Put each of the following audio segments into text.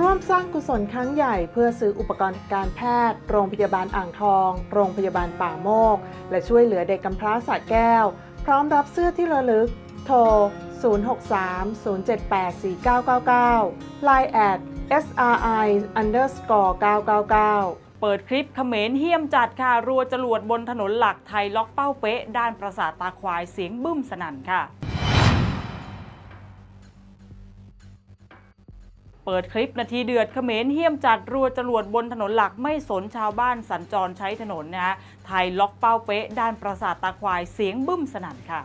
ร่วมสร้างกุศลครั้งใหญ่เพื่อซื้ออุปกรณ์การแพทย์ โรงพยาบาลอ่างทอง โรงพยาบาลป่าโมก และช่วยเหลือเด็กกำพร้าสระแก้ว พร้อมรับเสื้อที่ระลึก โทร 063-078-4999 Line at SRI underscore 999 เปิดคลิปเขมรเฮี้ยมจัดค่ะ รัวจรวดบนถนนหลักไทยล็อกเป้าเป๊ะ ด้านปราสาทตาควายเสียงบึ้มสนั่นค่ะ เปิดคลิปนาทีเดือดเขมรเฮี้ยมจัดรัวจรวดบนถนนหลักไม่สนชาวบ้านสัญจรใช้ถนนนะฮะไทยล็อกเป้าเป๊ะด้านปราสาทตาควายเสียงบึ้มสนั่นค่ะ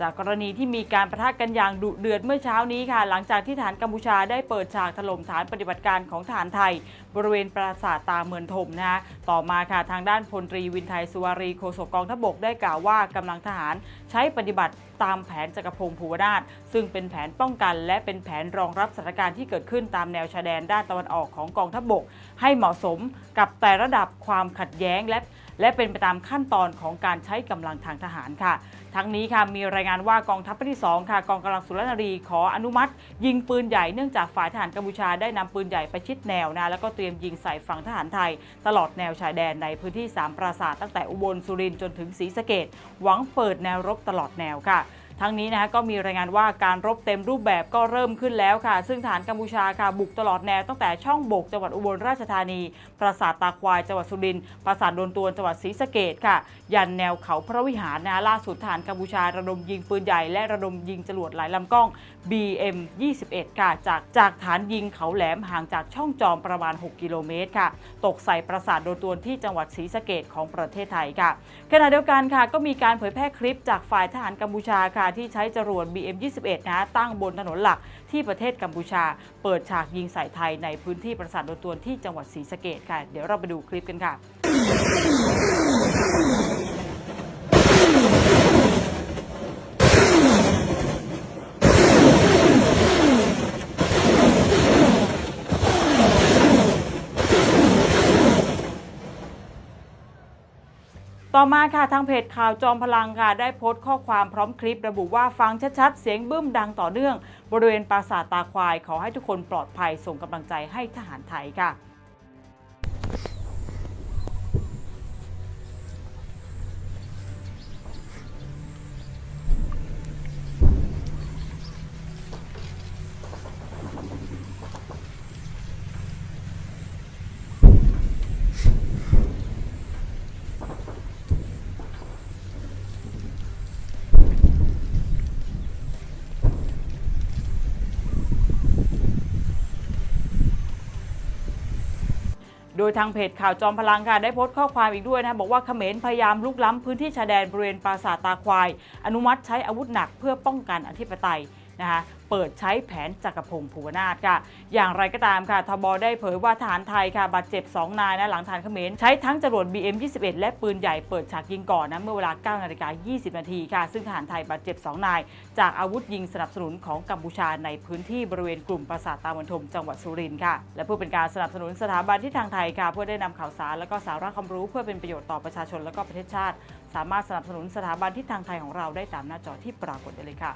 จากกรณีที่มีการประทะกันอย่างดุเดือดเมื่อเช้านี้ค่ะ หลังจากที่ฐานกัมพูชาได้เปิดฉากถล่มฐานปฏิบัติการของฐานไทย บริเวณปราสาทตาเมือนถมนะฮะต่อมาค่ะทางด้านพลตรีวินไทยสุวารีโฆษกกองทพบกได้กล่าวว่ากำลังทหารใช้ปฏิบัติตามแผนจักรพงศ์ภูวนาถซึ่งเป็นแผนป้องกัน และเป็นแผนรองรับสถานการณ์ที่เกิดขึ้นตามแนวชายแดนด้านตะวันออกของกองทัพบก ให้เหมาะสมกับแต่ระดับความขัดแย้งและ และเป็นไปตามขั้นตอนของการใช้กำลังทางทหารค่ะ ทั้งนี้ค่ะมีรายงานว่ากองทัพภาคที่ 2 ค่ะ กองกำลังสุรนารีขออนุมัติ ยิงปืนใหญ่เนื่องจากฝ่ายทหารกัมพูชาได้นำปืนใหญ่ไปชิดแนวนะแล้วก็เตรียมยิงใส่ฝั่งทหารไทย ตลอดแนวชายแดนในพื้นที่ 3 ปราสาทตั้งแต่อุบลสุรินทร์จนถึงศรีสะเกดหวังเปิดแนวรบตลอดแนวค่ะ ทั้งนี้นะคะก็มีรายงานว่าการรบเต็มรูปแบบก็เริ่มขึ้นแล้วค่ะ ซึ่งฐานกัมพูชาค่ะบุกตลอดแนวตั้งแต่ช่องบกจังหวัดอุบลราชธานี ปราสาทตาควายจังหวัดสุรินทร์ปราสาทโดนตวนจังหวัดศรีสะเกดค่ะ ยันแนวเขาพระวิหารนะล่าสุดฐานกัมพูชาระดมยิงปืนใหญ่และระดมยิงจรวดหลายลำกล้อง BM 21ค่ะจากจากฐานยิงเขาแหลมห่างจากช่องจอมประมาณ 6 กิโลเมตรค่ะ ตกใส่ปราสาทโดนตวนที่จังหวัดศรีสะเกดของประเทศไทยค่ะขณะเดียวกันค่ะก็มีการเผยแพร่คลิปจากฝ่ายทหารกัมพูชาค่ะที่ใช้จรวด BM 21 นะตั้งบนถนนหลักที่ประเทศกัมพูชา เปิดฉากยิงใส่ไทยในพื้นที่ปราสาทโดนตวนที่จังหวัดศรีสะเกดค่ะ เดี๋ยวเราไปดูคลิปกันค่ะ ต่อมาค่ะทางเพจข่าวจอมพลังค่ะได้โพสต์ข้อความพร้อมคลิประบุว่าฟังชัดๆ เสียงบึ้มดังต่อเนื่อง บริเวณปราสาทตาควาย ขอให้ทุกคนปลอดภัยส่งกำลังใจให้ทหารไทยค่ะ โดยทางเพจข่าวจอมพลังค่ะได้โพสต์ข้อความอีกด้วยนะบอกว่าเขมรพยายามลุกล้ำพื้นที่ชายแดนบริเวณปราสาทตาควาย อนุมัติใช้อาวุธหนักเพื่อป้องกันอธิปไตย นะคะเปิดใช้แผนจักรพงศ์ภูวนาถค่ะ อย่างไรก็ตามค่ะทบได้เผยว่าทหารไทยค่ะบาดเจ็บ 2 นายนะหลังทารเขมรใช้ทั้งจรวด BM 21 และปืนใหญ่เปิดฉากยิงก่อนนะเมื่อเวลา 9 นาฬิกา 20 นาทีค่ะ ซึ่งทหารไทยบาดเจ็บ 2 นาย จากอาวุธยิงสนับสนุนของกัมพูชาในพื้นที่บริเวณกลุ่มปราสาทตาวันทมจังหวัดสุรินทร์ค่ะ และเพื่อเป็นการสนับสนุนสถาบันที่ทางไทยค่ะเพื่อได้นำข่าวสารและก็สาระความรู้เพื่อเป็นประโยชน์ต่อประชาชนและก็ประเทศชาติ สามารถสนับสนุนสถาบันที่ทางไทยของเราได้ตามหน้าจอที่ปรากฏได้เลยค่ะ